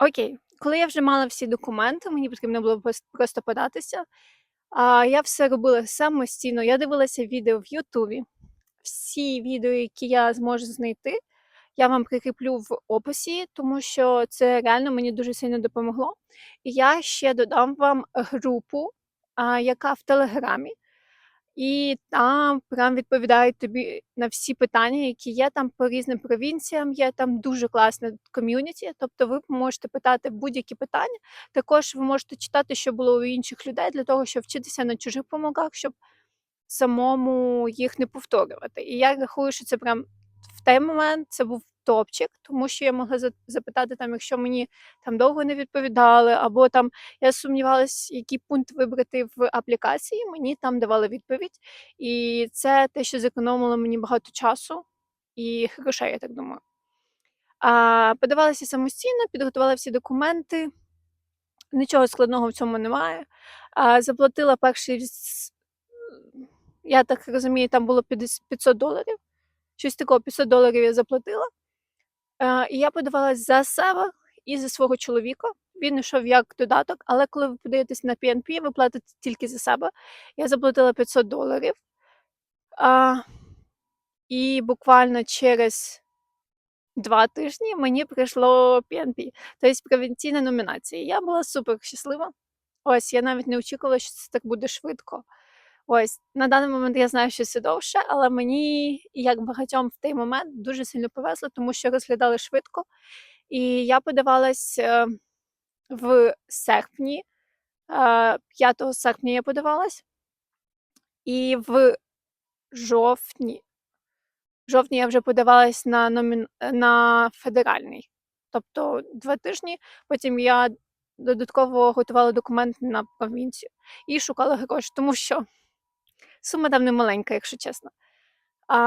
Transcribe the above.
Окей, коли я вже мала всі документи, мені потрібно було просто податися. А я все робила самостійно. Я дивилася відео в Ютубі. Всі відео, які я зможу знайти, я вам прикріплю в описі, тому що це реально мені дуже сильно допомогло. І я ще додам вам групу, яка в Телеграмі. І там прям відповідають тобі на всі питання, які є там по різним провінціям. Є там дуже класне ком'юніті. Тобто ви можете питати будь-які питання. Також ви можете читати, що було у інших людей, для того, щоб вчитися на чужих помилках, щоб самому їх не повторювати. І я рахую, що це прям в той момент це був топчик, тому що я могла запитати там, якщо мені там довго не відповідали, або там я сумнівалась, який пункт вибрати в аплікації, мені там давали відповідь. І це те, що зекономило мені багато часу і грошей, я так думаю. А, подавалася самостійно, підготувала всі документи. Нічого складного в цьому немає. А, заплатила перший, я так розумію, там було 500 доларів. Щось такого 500 доларів я заплатила. А, і я подавалась за себе і за свого чоловіка. Він йшов як додаток, але коли ви подаєтесь на PNP, ви платите тільки за себе. Я заплатила 500 доларів. І буквально через два тижні мені прийшло PNP, тобто провінційна номінація. Я була супер щаслива. Ось, я навіть не очікувала, що це так буде швидко. Ось, на даний момент я знаю, що це довше, але мені, як багатьом в той момент, дуже сильно повезло, тому що розглядали швидко. І я подавалась е, в серпні, е, 5 серпня я подавалась, і в жовтні, в жовтні я вже подавалась на, номін... на федеральний. Тобто два тижні. Потім я додатково готувала документи на провінцію і шукала гроші, тому що сума там не маленька, якщо чесно.